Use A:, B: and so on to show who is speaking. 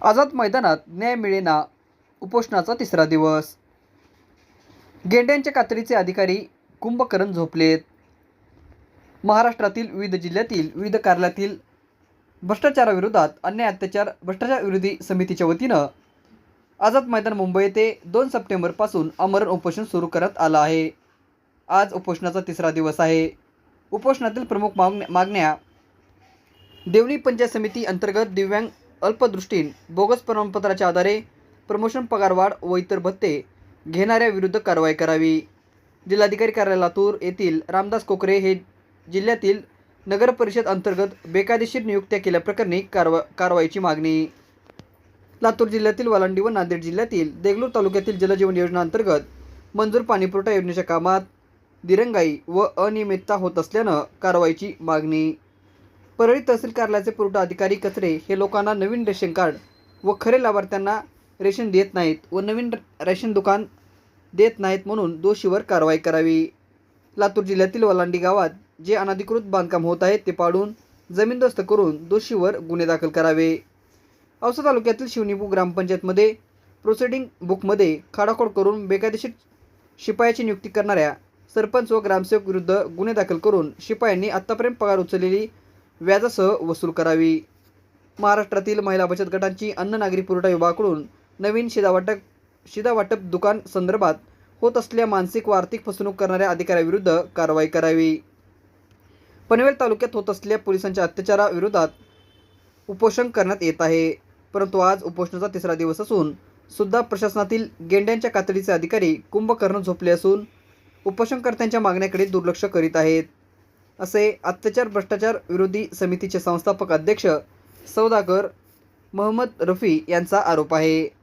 A: आझाद मैदानात न्याय मिळेना उपोषणाचा तिसरा दिवस. गेंड्यांच्या कातडीचे अधिकारी कुंभकर्ण झोपलेत. महाराष्ट्रातील विविध जिल्ह्यातील विविध कार्यालयातील भ्रष्टाचाराविरोधात अन्याय अत्याचार भ्रष्टाचार विरोधी समितीच्या वतीनं आझाद मैदान मुंबई येथे दोन सप्टेंबरपासून आमरण उपोषण सुरू करण्यात आलं आहे. आज उपोषणाचा तिसरा दिवस आहे. उपोषणातील प्रमुख मागण्या मागण्या देवणी पंचायत समिती अंतर्गत दिव्यांग अल्पदृष्टीन बोगस प्रमाणपत्राच्या आधारे प्रमोशन पगारवाढ व इतर भत्ते घेणाऱ्याविरुद्ध कारवाई करावी. जिल्हाधिकारी कार्यालय लातूर येथील रामदास कोकरे हे जिल्ह्यातील नगर परिषद अंतर्गत बेकायदेशीर नियुक्त्या केल्याप्रकरणी कारवा कारवाईची मागणी. लातूर जिल्ह्यातील वालांडी व नांदेड जिल्ह्यातील देगलूर तालुक्यातील जलजीवन योजना अंतर्गत मंजूर पाणीपुरवठा योजनेच्या कामात दिरंगाई व अनियमितता होत असल्यानं कारवाईची मागणी. परळी तहसील कार्यालयाचे पुरवठा अधिकारी कचरे हे लोकांना नवीन रेशन कार्ड व खरे लाभार्थ्यांना रेशन देत नाहीत व नवीन रेशन दुकान देत नाहीत म्हणून दोषीवर कारवाई करावी. लातूर जिल्ह्यातील वलांडी गावात जे अनधिकृत बांधकाम होत आहे ते पाडून जमीनदोस्त करून दोषीवर गुन्हे दाखल करावे. औसा तालुक्यातील शिवनिपू ग्रामपंचायतमध्ये प्रोसिडिंग बुकमध्ये खाडाखोड करून बेकायदेशीर शिपायाची नियुक्ती करणाऱ्या सरपंच व ग्रामसेवक विरुद्ध गुन्हे दाखल करून शिपायांनी आत्तापर्यंत पगार उचललेली व्याजासह वसूल करावी. महाराष्ट्रातील महिला बचत गटांची अन्न नागरी पुरवठा विभागाकडून नवीन शिधावाटप शिधावाटप दुकान संदर्भात होत असलेल्या मानसिक व आर्थिक फसवणूक करणाऱ्या अधिकाऱ्याविरुद्ध कारवाई करावी. पनवेल तालुक्यात होत असलेल्या पोलिसांच्या अत्याचाराविरोधात उपोषण करण्यात येत आहे. परंतु आज उपोषणाचा तिसरा दिवस असून सुद्धा प्रशासनातील गेंड्यांच्या कातडीचे अधिकारी कुंभकर्ण झोपले असून उपोषणकर्त्यांच्या मागण्याकडे दुर्लक्ष करीत आहेत. असे अत्याचार भ्रष्टाचार विरोधी समितीचे संस्थापक अध्यक्ष सौदागर महम्मद रफी यांचा आरोप आहे.